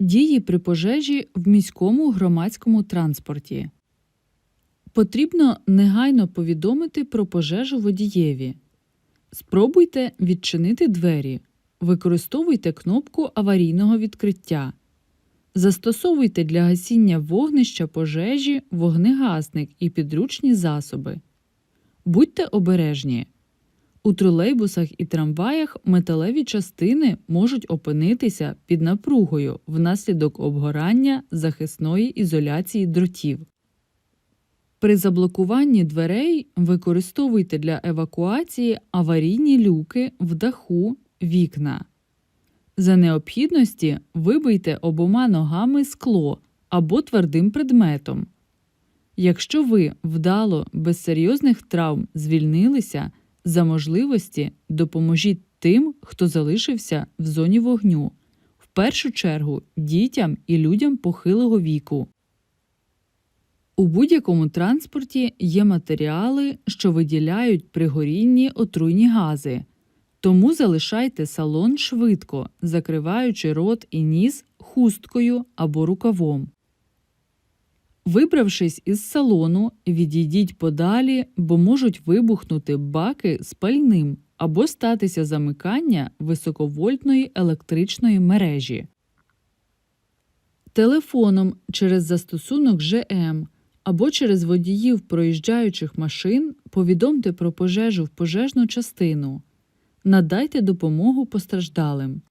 Дії при пожежі в міському громадському транспорті. Потрібно негайно повідомити про пожежу водієві. Спробуйте відчинити двері. Використовуйте кнопку аварійного відкриття. Застосовуйте для гасіння вогнища пожежі вогнегасник і підручні засоби. Будьте обережні. У тролейбусах і трамваях металеві частини можуть опинитися під напругою внаслідок обгорання захисної ізоляції дротів. При заблокуванні дверей використовуйте для евакуації аварійні люки в даху, вікна. За необхідності вибийте обома ногами скло або твердим предметом. Якщо ви вдало без серйозних травм звільнилися, за можливості допоможіть тим, хто залишився в зоні вогню, в першу чергу дітям і людям похилого віку. У будь-якому транспорті є матеріали, що виділяють при горінні отруйні гази, тому залишайте салон швидко, закриваючи рот і ніс хусткою або рукавом. Вибравшись із салону, відійдіть подалі, бо можуть вибухнути баки з пальним або статися замикання високовольтної електричної мережі. Телефоном через застосунок ЖМ або через водіїв проїжджаючих машин повідомте про пожежу в пожежну частину. Надайте допомогу постраждалим.